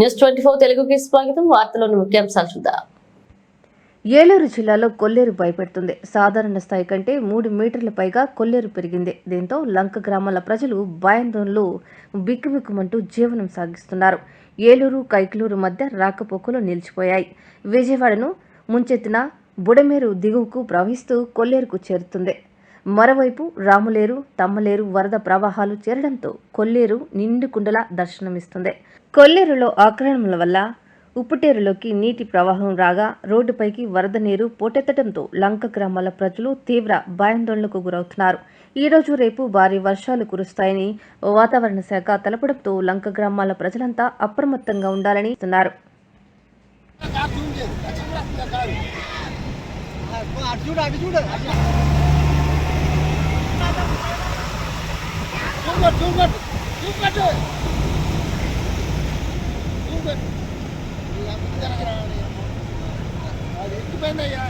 News twenty four తెలుగుకి స్వాగతం. వార్తలోని ముఖ్యాంశాలు చూద్దాం. ఏలూరు జిల్లాలో కొల్లేరు భయపెడుతుంది. సాధారణ స్థాయి కంటే మూడు మీటర్ల పైగా కొల్లేరు పెరిగింది. దీంతో లంక గ్రామాల ప్రజలు భయాందోళనలు బిక్కుబిక్కుమంటూ జీవనం సాగిస్తున్నారు. ఏలూరు కైకలూరు మధ్య రాకపోకలు నిలిచిపోయాయి. విజయవాడను ముంచెత్తిన బుడమేరు దిగువకు ప్రవహిస్తూ కొల్లేరుకు చేరుతుంది. మరోవైపు రాములేరు తమ్మలేరు వరద ప్రవాహాలు చేరడంతో కొల్లేరు నిండుకుండలా దర్శనమిస్తుంది. కొల్లేరులో ఆక్రమణల వల్ల ఉప్పుటేరులోకి నీటి ప్రవాహం రాగా రోడ్డుపైకి వరద నీరు పోటెత్తడంతో లంక గ్రామాల ప్రజలు తీవ్ర భయాందోళనకు గురవుతున్నారు. ఈ రోజు రేపు భారీ వర్షాలు కురుస్తాయని వాతావరణ శాఖ తెలపడంతో లంక గ్రామాల ప్రజలంతా అప్రమత్తంగా ఉండాలని చెప్తున్నారు. అటు చూడు అటు చూడు చూపట్టు చూపట్టు చూపట్టు చూపట్టు అది ఎక్కిపోయిందయ్యా